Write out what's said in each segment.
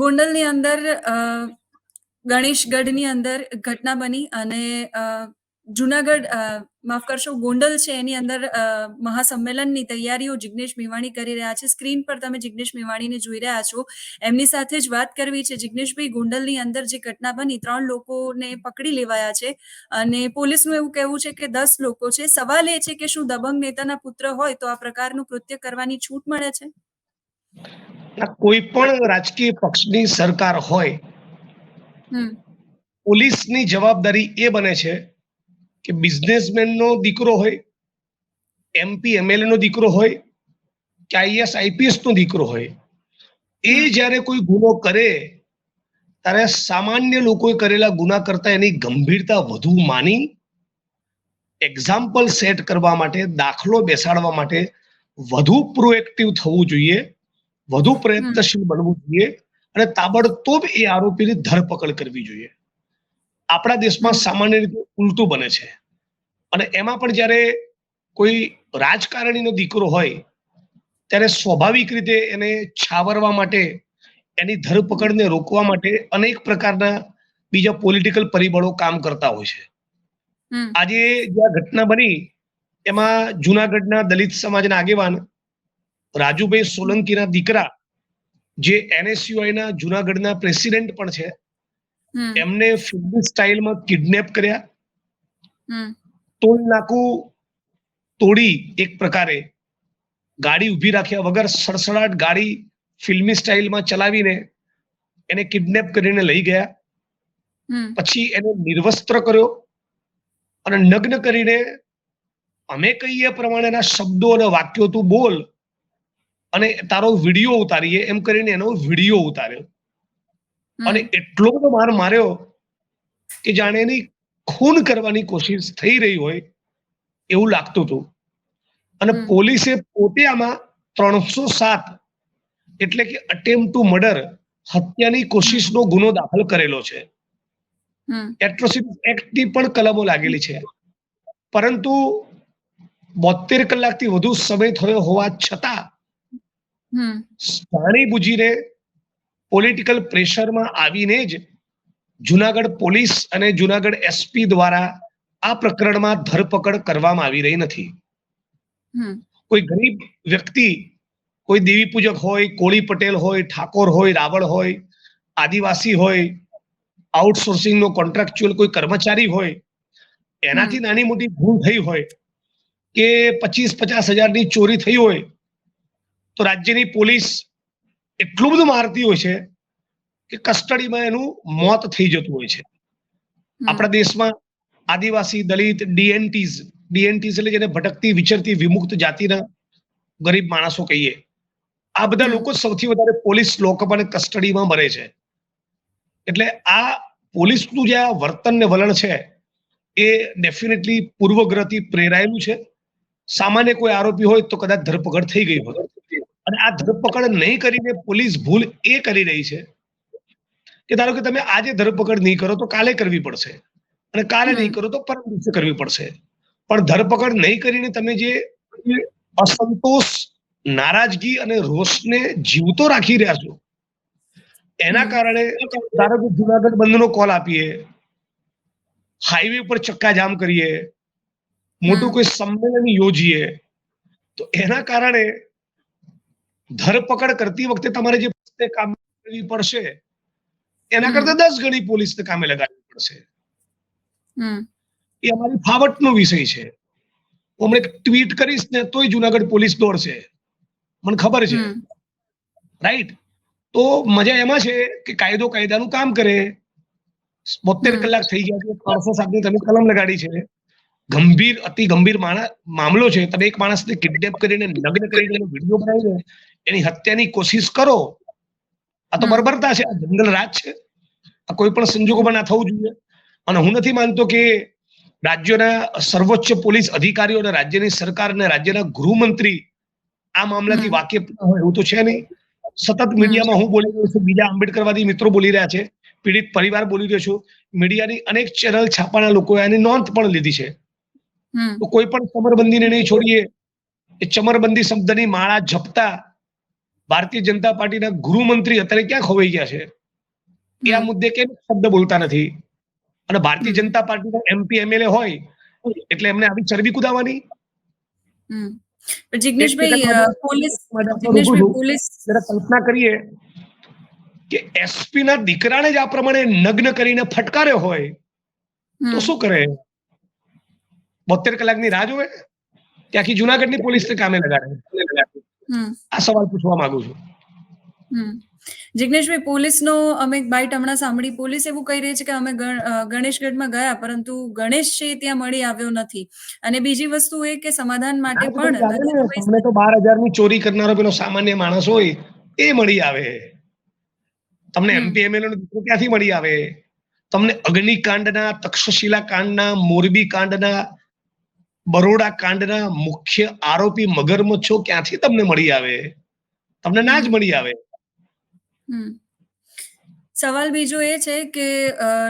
ગોંડલની અંદર ગણેશગઢની અંદર ઘટના બની અને જુનાગઢ માફ કરશો, ગોંડલ છે એની અંદર મહાસંમેલનની તૈયારીઓ જિગ્નેશ મેવાણી કરી રહ્યા છે. સ્ક્રીન પર તમે જિગ્નેશ મેવાણીને જોઈ રહ્યા છો. એમની સાથે જ વાત કરવી છે. જિગ્નેશભાઈ, ગોંડલની અંદર જે ઘટના બની, ત્રણ લોકોને પકડી લેવાયા છે અને પોલીસનું એવું કહેવું છે કે દસ લોકો છે. સવાલ એ છે કે શું દબંગ નેતાના પુત્ર હોય તો આ પ્રકારનું કૃત્ય કરવાની છૂટ મળે છે? કોઈ પણ રાજકીય પક્ષની સરકાર હોય હમ. પોલીસની જવાબદારી એ બને છે કે બિઝનેસમેનનો દીકરો હોય એમપી એમએલએ નો દીકરો હોય કે આઈએસ આઈપીએસ નો દીકરો હોય એ જ્યારે કોઈ ગુનો કરે ત્યારે સામાન્ય લોકોએ કરેલા ગુના કરતા એની ગંભીરતા વધુ માની એક્ઝામ્પલ સેટ કરવા માટે દાખલો બેસાડવા માટે વધુ પ્રોએક્ટિવ થવું જોઈએ વધુ પ્રયત્નશીલ બનવું જોઈએ અને તાબડતોબ એ આરોપીની ધરપકડ કરવી જોઈએ. આપણા દેશમાં સામાન્ય રીતે ઉલટું બને છે. અને એમાં પણ જ્યારે કોઈ રાજકારણીનો દીકરો હોય ત્યારે સ્વાભાવિક રીતે એને છાવરવા માટે એની ધરપકડને રોકવા માટે અનેક પ્રકારના બીજા પોલિટિકલ પરિબળો કામ કરતા હોય છે. આજે જે આ ઘટના બની એમાં જુનાગઢના દલિત સમાજના આગેવાન રાજુભાઈ સોલંકીના દીકરા જે એનએસયુઆઈના જુનાગઢના પ્રેસિડેન્ટ પણ છે એમને ફિલ્મી સ્ટાઇલમાં કિડનેપ કર્યા. તોલ નાકું તોડી એક પ્રકારે ગાડી ઊભી રાખ્યા વગર સડસડાટ ગાડી ફિલ્મી સ્ટાઇલમાં ચલાવીને એને કિડનેપ કરીને લઈ ગયા. પછી એને નિર્વસ્ત્ર કર્યો અને નગ્ન કરીને અમે કહીએ પ્રમાણેના શબ્દો અને વાક્યો તું બોલ. અને તારો વીડિયો ઉતારીએ એમ કરીને એનો વીડિયો ઉતાર્યો. અને એટલો બધો માર માર્યો કે જાણે એની ખૂન કરવાની કોશિશ થઈ રહી હોય એવું લાગતું હતું. અને પોલીસે પોતે આમાં ત્રણસો સાત એટલે કે અટેમ્પ ટુ મર્ડર હત્યાની કોશિશનો ગુનો દાખલ કરેલો છે. એટ્રોસિટી એક્ટની પણ કલમો લાગેલી છે. પરંતુ બોતેર કલાકથી વધુ સમય થયો હોવા છતાં જાણી બુજીને પોલિટિકલ પ્રેશરમાં આવીને જ જુનાગઢ પોલીસ અને જુનાગઢ એસપી દ્વારા આ પ્રકરણમાં ધરપકડ કરવામાં આવી રહી નથી. કોઈ ગરીબ વ્યક્તિ કોઈ દેવી પૂજક હોય કોળી પટેલ હોય ઠાકોર હોય રાવળ હોય આદિવાસી હોય આઉટસોર્સિંગ નો કોન્ટ્રાક્ચ્યુઅલ કોઈ કર્મચારી હોય એનાથી નાની મોટી ભૂલ થઈ હોય કે પચીસ પચાસ હજારની ચોરી થઈ હોય તો રાજ્યની પોલીસ એટલું બધું મારતી હોય છે કે કસ્ટડીમાં એનું મોત થઈ જતું હોય છે. આપણા દેશમાં આદિવાસી દલિત ડીએનટીઝ ડીએનટીઝ એટલે જેને ભટકતી વિચરતી વિમુક્ત જાતિના ગરીબ માણસો કહીએ આ બધા લોકો સૌથી વધારે પોલીસ લોકઅપ અને કસ્ટડીમાં મરે છે. એટલે આ પોલીસનું જે આ વર્તન ને વલણ છે એ ડેફિનેટલી પૂર્વગ્રહથી પ્રેરાયેલું છે. સામાન્ય કોઈ આરોપી હોય તો કદાચ ધરપકડ થઈ ગઈ હોય. અને આ ધરપકડ નહીં કરીને પોલીસ ભૂલ એ કરી રહી છે કે ધારો કે તમે આજે ધરપકડ નહીં કરો તો કાલે કરવી પડશે અને કાલે નહીં કરો તો પરમ દિવસે કરવી પડશે. પણ ધરપકડ નહીં કરીને તમે જે અસંતોષ નારાજગી અને રોષને જીવતો રાખી રહ્યા છો એના કારણે ધારો કે જુનાગઢ બંધનો કોલ આપીએ હાઈવે પર ચક્કાજામ કરીએ મોટું કોઈ સંમેલન યોજીએ તો એના કારણે ધરપકડ કરતી વખતે તમારે જે પોલીસને કામ કરવી પડશે એના કરતા દસ ગણી પોલીસને કામે લગાડવી પડશે. એ અમારી ફાવટનો વિષય છે. હું ટ્વીટ કરીશ ને તોય જુનાગઢ પોલીસ દોડશે. મને ખબર છે. રાઈટ તો મજા એમાં છે કે કાયદો કાયદાનું કામ કરે. બોતેર કલાક થઈ ગયા છે. ત્રણસો સાતની તમે કલમ લગાડી છે. ગંભીર અતિ ગંભીર માણસ મામલો છે. તમે એક માણસને કિડનેપ કરીને લગ્ન કરીને એનો વીડિયો બનાવીને એની હત્યાની કોશિશ કરો. આ તો બરબરતા છે. આ જંગલ રાજ છે. આ કોઈ પણ સંજોગોમાં ના થવું જોઈએ. અને હું નથી માનતો કે રાજ્યોના સર્વોચ્ચ પોલીસ અધિકારીઓ અને રાજ્યની સરકાર અને રાજ્યના ગૃહમંત્રી આ મામલાથી વાકેફ ન હોય એવું તો છે નહીં. સતત મીડિયામાં હું બોલી રહ્યો છું. બીજા આંબેડકરવાદી મિત્રો બોલી રહ્યા છે. પીડિત પરિવાર બોલી રહ્યો છું. મીડિયાની અનેક ચેનલ છાપાના લોકોએ આની નોંધ પણ લીધી છે. તો કોઈ પણ ચમરબંધીને નહીં છોડીએ. એ ચમરબંધી શબ્દની માળા જપતા ભારતીય જનતા પાર્ટીના ગૃહમંત્રી અત્યારે ક્યાં ખોવાઈ ગયા છે? એ આ મુદ્દે કેમ શબ્દ બોલતા નથી? અને ભારતીય જનતા પાર્ટીના એમપી એમએલએ હોય એટલે એમને આવી ચરબી કુદાવાની? જિગ્નેશભાઈ પોલીસ પોલીસ કલ્પના કરીએ કે એસપી ના દીકરાને જ આ પ્રમાણે નગ્ન કરીને ફટકાર્યો હોય તો શું કરે? બોતેર કલાકની રાહ જોવે? કે આખી જુનાગઢની પોલીસને કામે લગાડે આ સવાલ પૂછવા માંગુ છું. હમ. જિગ્નેશભાઈ પોલીસનો અમે એક બાઇટ હમણાં સાંભળી. પોલીસ એવું કહી રહી છે કે અમે ગણેશગઢમાં ગયા પરંતુ ગણેશ છે ત્યાં મળી આવ્યો નથી. અને બીજી વસ્તુ એ કે સમાધાન માટે પણ તો બાર હજારની ચોરી કરનારો પેલો સામાન્ય માણસ હોય એ મળી આવે. તમને એમપીએમએલ દીકરો ક્યાંથી મળી આવે? તમને અગ્નિકાંડના તક્ષશિલા કાંડના મોરબી કાંડના બરોડા કાંડના મુખ્ય આરોપી મગરમચ્છો ક્યાંથી તમને મળી આવે? તમને ના જ મળી આવે. સવાલ બીજો એ છે કે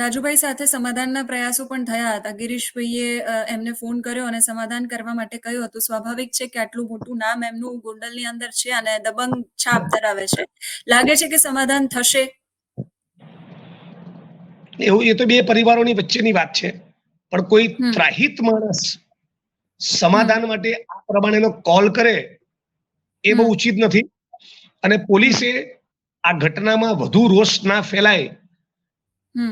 રાજુભાઈ સાથે સમાધાનના પ્રયાસો પણ થયા હતા. ગિરીશભાઈએ એમને ફોન કર્યો અને સમાધાન કરવા માટે કહ્યું હતું સ્વાભાવિક છે કે આટલું મોટું નામ એમનું ગોંડલની અંદર છે અને દબંગ છાપ ધરાવે છે. લાગે છે કે સમાધાન થશે? એવું એ તો બે પરિવારોની વચ્ચેની વાત છે. પણ કોઈ. ત્રાહિત માણસ સમાધાન માટે આ પ્રમાણેનો કોલ કરે એ બહુ ઉચિત નથી અને પોલીસે આ ઘટનામાં વધુ રોષ ના ફેલાય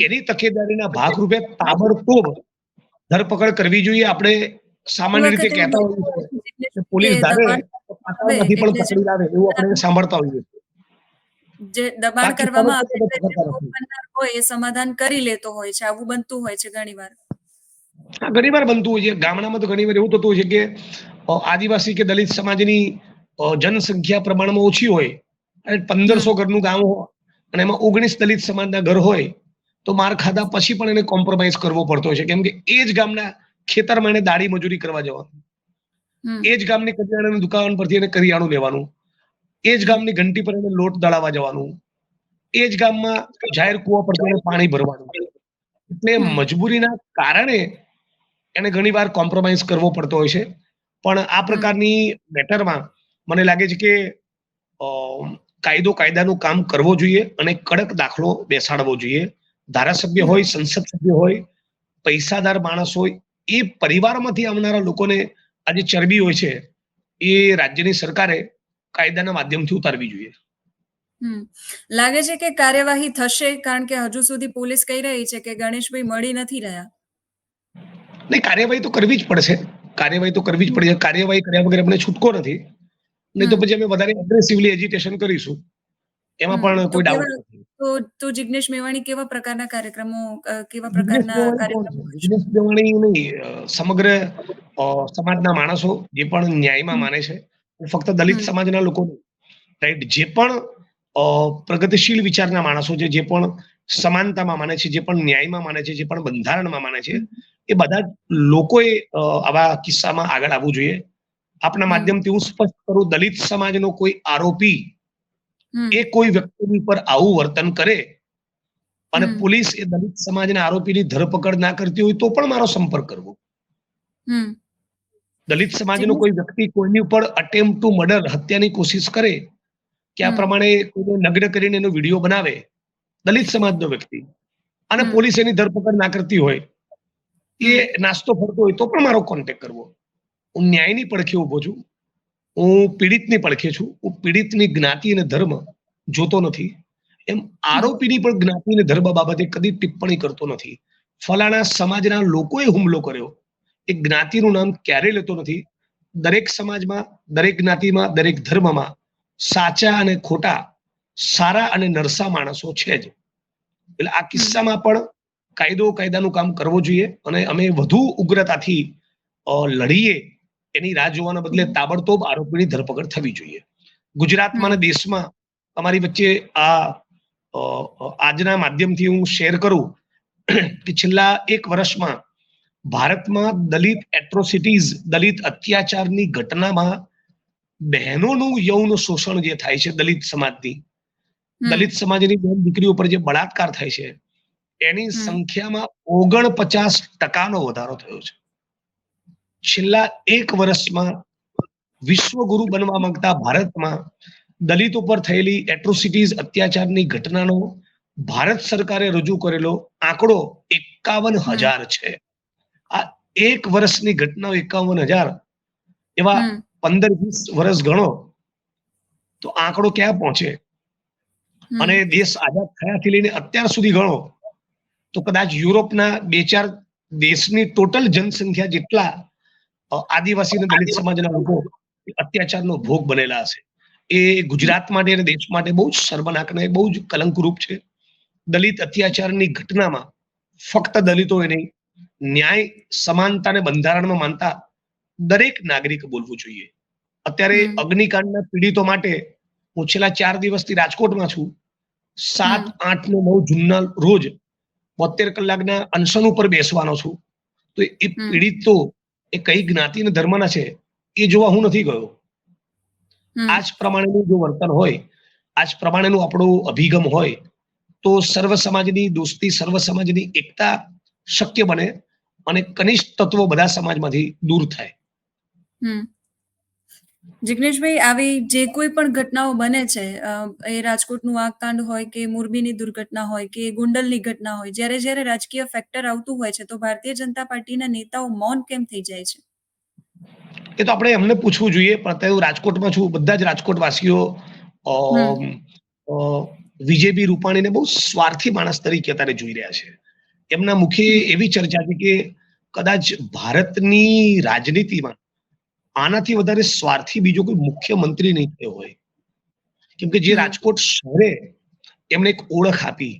એની તકેદારીના ભાગરૂપે તાબડતોબ ધરપકડ કરવી જોઈએ આપણે સામાન્ય રીતે કહેતા હોઈએ કે પોલીસ ધારે પાતાળમાંથી પણ પકડી લાવે એવું આપણે સાંભળતા હોઈએ જે દબાણ કરવામાં આવે હોય એ સમાધાન કરી લેતો હોય છે આવું બનતું હોય છે ઘણીવાર ઘણી વાર બનતું હોય છે. ગામડામાં તો ઘણી વાર એવું થતું હોય છે કે આદિવાસી કે દલિત સમાજની જનસંખ્યા પ્રમાણમાં ઓછી હોય અને પંદરસો ઘરનું ગામ હોય અને એમાં ઓગણીસ દલિત સમાજના ઘર હોય તો માર ખાધા પછી પણ એને કોમ્પ્રોમાઇઝ કરવો પડતો હોય છે. કેમ કે એ જ ગામના ખેતરમાં એને દાડી મજૂરી કરવા જવાનું. એ જ ગામની કરિયાણાની દુકાન પરથી એને કરિયાણું લેવાનું. એ જ ગામની ઘંટી પર એને લોટ દળાવવા જવાનું. એ જ ગામમાં જાહેર કુવા પરથી એને પાણી ભરવાનું. એટલે મજબૂરીના કારણે એને ઘણી વાર કોમ્પ્રોમાઇઝ કરવો પડતો હોય છે. પણ આ પ્રકારની મેટરમાં મને લાગે છે કે કાયદો કાયદાનું કામ કરવો જોઈએ અને કડક દાખલો બેસાડવો જોઈએ. ધારાસભ્ય હોય સંસદ સભ્ય હોય પૈસાદાર માણસ હોય એ પરિવારમાંથી આવનારા લોકોને આ જે ચરબી હોય છે એ રાજ્યની સરકારે કાયદાના માધ્યમથી ઉતારવી જોઈએ. લાગે છે કે કાર્યવાહી થશે કારણ કે હજુ સુધી પોલીસ કહી રહી છે કે ગણેશભાઈ મળી નથી રહ્યા. નહીં કાર્યવાહી તો કરવી જ પડશે. કાર્યવાહી તો કરવી જ પડશે કાર્યવાહી કર્યા વગર અમને છૂટકો નથી. નહીં તો પછી અમે વધારે એગ્રેસિવલી એજિટેશન કરીશું. એમાં પણ કોઈ ડાઉટ તો તો જિગ્નેશ મેવાણી કેવા પ્રકારના કાર્યક્રમો કેવા પ્રકારના કાર્યક્રમો જિગ્નેશ મેવાણી નહીં સમગ્ર સમાજના માણસો જે પણ ન્યાયમાં માને છે ફક્ત દલિત સમાજના લોકો રાઈટ? જે પણ પ્રગતિશીલ વિચારના માણસો છે જે પણ સમાનતામાં માને છે જે પણ ન્યાયમાં માને છે જે પણ બંધારણમાં માને છે એ બધા લોકોએ આવા કિસ્સામાં આગળ આવવું જોઈએ. આપના માધ્યમથી હું સ્પષ્ટ કરું દલિત સમાજનો કોઈ આરોપી એ કોઈ વ્યક્તિની પર આવું વર્તન કરે અને પોલીસ એ દલિત સમાજના આરોપીની ધરપકડ ના કરતી હોય તો પણ મારો સંપર્ક કરવો. દલિત સમાજનો કોઈ વ્યક્તિ કોઈની ઉપર અટેમ્પ ટુ મર્ડર હત્યાની કોશિશ કરે કે આ પ્રમાણે કોઈને નગ્ન કરીને એનો વીડિયો બનાવે દલિત સમાજનો વ્યક્તિ. અને પોલીસ એની ધરપકડ ના કરતી હોય એ નાસ્તો ફરતો હોય તો પણ મારો કોન્ટેક કરવો. હું ન્યાયની પડખે ઊભો છું. હું પીડિતની પડખે છું. હું પીડિતની જ્ઞાતિ અને ધર્મ જોતો નથી. એમ આરોપીની પણ જ્ઞાતિ અને ધર્મ બાબતે કદી ટિપ્પણી કરતો નથી. ફલાણા સમાજના લોકોએ હુમલો કર્યો. એ જ્ઞાતિનું નામ ક્યારેય લેતો નથી? દરેક સમાજમાં દરેક જ્ઞાતિમાં દરેક ધર્મમાં સાચા અને ખોટા સારા અને નરસા માણસો છે જ એટલે આ કિસ્સામાં પણ કાયદો કાયદાનું કામ કરવો જોઈએ અને અમે વધુ ઉગ્રતાથી લડીએ એની રાહ જોવાના બદલે તાબડતોબ આરોપીની ધરપકડ થવી જોઈએ ગુજરાતમાં અને દેશમાં તમારી વચ્ચે આ આજના માધ્યમથી હું શેર કરું કે છેલ્લા એક વર્ષમાં ભારતમાં દલિત એટ્રોસિટીઝ દલિત અત્યાચારની ઘટનામાં બહેનોનું યૌન શોષણ જે થાય છે દલિત સમાજની. દલિત સમાજની બેન દીકરીઓ પર જે બળાત્કાર થાય છે એની સંખ્યામાં ઓગણપચાસ ટકાનો વધારો થયો છે. છેલ્લા એક વર્ષમાં વિશ્વગુરુ બનવા માંગતા ભારતમાં દલિત ઉપર થયેલી એટ્રોસિટીઝ અત્યાચારની ઘટનાનો ભારત સરકારે રજૂ કરેલો આંકડો એકાવન હજાર છે. આ એક વર્ષની ઘટનાઓ એકાવન હજાર એવા પંદર વીસ વર્ષ ગણો તો આંકડો ક્યાં પહોંચે? અને દેશ આઝાદ થયાથી લઈને અત્યાર સુધી ગણો તો કદાચ યુરોપના બે ચાર દેશની ટોટલ જનસંખ્યા જેટલા આદિવાસી અને દલિત સમાજના લોકો અત્યાચારનો ભોગ બનેલા હશે. એ ગુજરાત માટે અને દેશ માટે બહુ જ અને બહુ જ કલંકરૂપ છે. દલિત અત્યાચારની ઘટનામાં ફક્ત દલિતોએ નહીં ન્યાય સમાનતા અને બંધારણમાં માનતા દરેક નાગરિક બોલવું જોઈએ. અત્યારે અગ્નિકાંડના પીડિતો માટે હું છેલ્લા ચાર દિવસથી રાજકોટમાં છું. સાત આઠ ને નવ જૂનના રોજ બોતેર કલાકના અનશન ઉપર બેસવાનો છું. તો એ પીડિત એ કઈ જ્ઞાતિ અને ધર્મના છે એ જોવા હું નથી ગયો. આ જ પ્રમાણેનું જો વર્તન હોય આ જ પ્રમાણેનું આપણો અભિગમ હોય તો સર્વ સમાજની દોસ્તી સર્વ સમાજની એકતા શક્ય બને અને કનિષ્ઠ તત્વો બધા સમાજમાંથી દૂર થાય. જિગ્નેશભાઈ આવી જે કોઈ પણ ઘટનાઓ બને છે અ, એ રાજકોટનું આગ કાંડ હોય કે મોરબીની દુર્ઘટના હોય કે ગોંડલની ઘટના હોય જ્યારે જ્યારે રાજકીય ફેક્ટર આવતું હોય છે તો ભારતીય જનતા પાર્ટીના નેતાઓ મૌન કેમ થઈ જાય છે? એ તો આપણે એમને પૂછવું જોઈએ પણ અત્યારે હું રાજકોટમાં છું બધા જ રાજકોટ વાસીઓ વિજયભાઈ રૂપાણીને બહુ સ્વાર્થી માણસ તરીકે અત્યારે જોઈ રહ્યા છે. એમના મુખે એવી ચર્ચા છે કે કદાચ ભારતની રાજનીતિમાં આનાથી વધારે સ્વાર્થી બીજો કોઈ મુખ્યમંત્રી નહીં થયો હોય. કેમ કે જે રાજકોટ શહેરે એમને એક ઓળખ આપી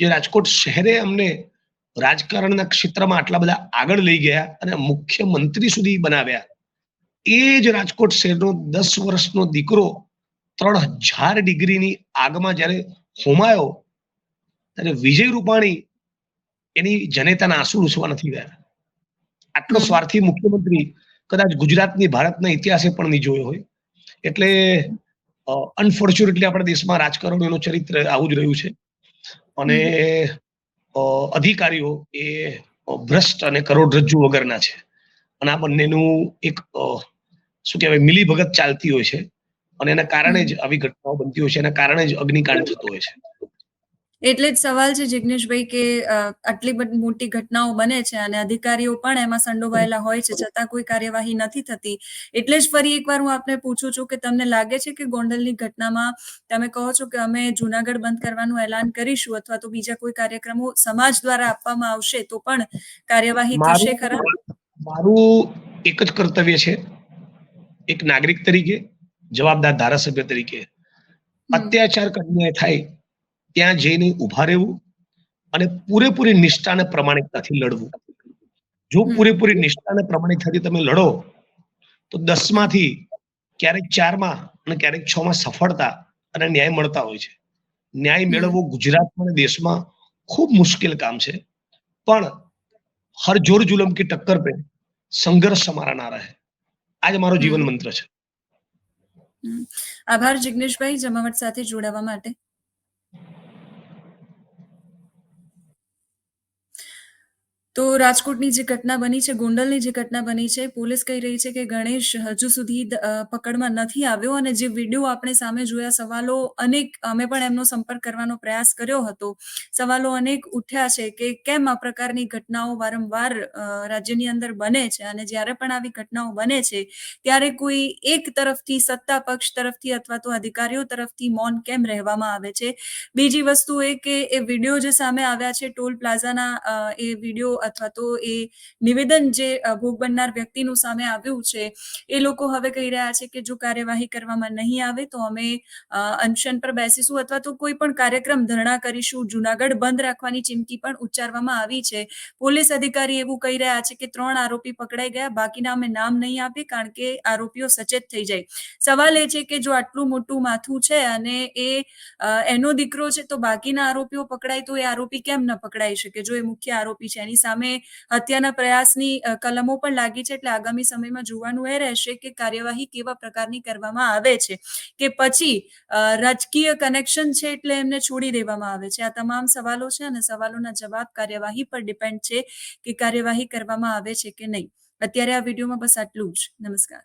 જે રાજકોટ શહેરે અમને રાજકારણના ક્ષેત્રમાં આટલા બધા આગળ લઈ ગયા અને મુખ્યમંત્રી સુધી બનાવ્યા. એ જ રાજકોટ શહેરનો દસ વર્ષનો દીકરો ત્રણ હજાર ડિગ્રીની આગમાં જ્યારે હોમાયો ત્યારે વિજય રૂપાણી એની જનેતાના આંસુ રૂસવા નથી ગયા આટલો સ્વાર્થી મુખ્યમંત્રી કદાચ ગુજરાતની, ભારતના ઇતિહાસે પણ નહીં જોયો હોય. એટલે અનફોર્ચ્યુનેટલી આપણા દેશમાં રાજકારણ એનું ચરિત્ર આવું જ રહ્યું છે. અને અધિકારીઓ એ ભ્રષ્ટ અને કરોડરજ્જુ વગરના છે. અને આ બંનેનું એક શું કહેવાય, મિલીભગત ચાલતી હોય છે. અને એના કારણે જ આવી ઘટનાઓ બનતી હોય છે. એના કારણે જ અગ્નિકાંડ થતો હોય છે. એટલે જ સવાલ છે જિગ્નેશભાઈ કે આટલી બધી મોટી ઘટનાઓ બને છે અને અધિકારીઓ પણ એમાં સંડોવાયેલા હોય છે છતાં કોઈ કાર્યવાહી નથી થતી. એટલે જ ફરી એકવાર હું આપને પૂછું છું કે તમને લાગે છે કે ગોંડલની ઘટનામાં તમે કહો છો કે અમે જુનાગઢ બંધ કરવાનું એલાન કરીશું અથવા તો બીજા કોઈ કાર્યક્રમો સમાજ દ્વારા આપવામાં આવશે તો પણ કાર્યવાહી થશે ખરા? મારું મારું એક જ કર્તવ્ય છે એક નાગરિક તરીકે જવાબદાર ધારાસભ્ય તરીકે. અત્યાચાર કન્યા થાય ત્યાં જઈને ઊભા રહેવું અને પૂરેપૂરી નિષ્ઠા અને પ્રમાણિકતાથી લડવું. જો પૂરેપૂરી નિષ્ઠા અને પ્રમાણિકતાથી તમે લડો તો દસમાંથી ક્યારેક ચારમાં અને ક્યારેક છ માં સફળતા અને ન્યાય મળતા હોય છે. ન્યાય મેળવવો ગુજરાતમાં અને દેશમાં ખૂબ મુશ્કેલ કામ છે. પણ હર જોર જુલમ કી ટક્કર પે સંઘર્ષ હમારા નારા હે. આજ મારો જીવન મંત્ર છે. આભાર જિગ્નેશભાઈ જમાવટ સાથે જોડાવા માટે. તો રાજકોટની જે ઘટના બની છે, ગોંડલની જે ઘટના બની છે, પોલીસ કહી રહી છે કે ગણેશ હજુ સુધી પકડમાં નથી આવ્યો અને જે વીડિયો આપણે સામે જોયા, સવાલો અનેક, અમે પણ એમનો સંપર્ક કરવાનો પ્રયાસ કર્યો હતો. સવાલો અનેક ઉઠ્યા છે કે કેમ આ પ્રકારની ઘટનાઓ વારંવાર રાજ્યની અંદર બને છે અને જ્યારે પણ આવી ઘટનાઓ બને છે, ત્યારે કોઈ એક તરફથી, સત્તા પક્ષ તરફથી અથવા તો અધિકારીઓ તરફથી મૌન કેમ રહેવામાં આવે છે? બીજી વસ્તુ એ કે એ વીડિયો જે સામે આવ્યા છે, ટોલ પ્લાઝાના એ વીડિયો અથવા તો એ નિવેદન જે ભોગ બનનાર વ્યક્તિનું સામે આવ્યું છે, એ લોકો હવે કહી રહ્યા છે કે જો કાર્યવાહી કરવામાં નહીં આવે તો અમે અનશન પર બેસીશું અથવા તો કોઈ પણ કાર્યક્રમ ધરણા કરીશું. જુનાગઢ બંધ રાખવાની ચીમકી પણ ઉચ્ચારવામાં આવી છે. પોલીસ અધિકારી એવું કહી રહ્યા છે કે ત્રણ આરોપી પકડાઈ ગયા, બાકીના અમે નામ નહીં આપીએ કારણ કે આરોપીઓ સચેત થઈ જાય. સવાલ એ છે કે જો આટલું મોટું માથું છે અને એ એનો દીકરો છે તો બાકીના આરોપીઓ પકડાય તો એ આરોપી કેમ ન પકડાઈ શકે? જો એ મુખ્ય આરોપી છે, એની સામે હત્યાના પ્રયાસની કલમો પણ લાગી છે એટલે આગામી સમયમાં જોવાનું એ રહેશે કે કાર્યવાહી કેવા પ્રકારની કરવામાં આવે છે. કે પછી રાજકીય કનેક્શન છે એટલે એમને છોડી દેવામાં આવે છે. આ તમામ સવાલો છે અને સવાલોના જવાબ કાર્યવાહી પર ડિપેન્ડ છે કે કાર્યવાહી કરવામાં આવે છે કે નહીં. અત્યારે આ વિડીયોમાં બસ આટલું જ. નમસ્કાર.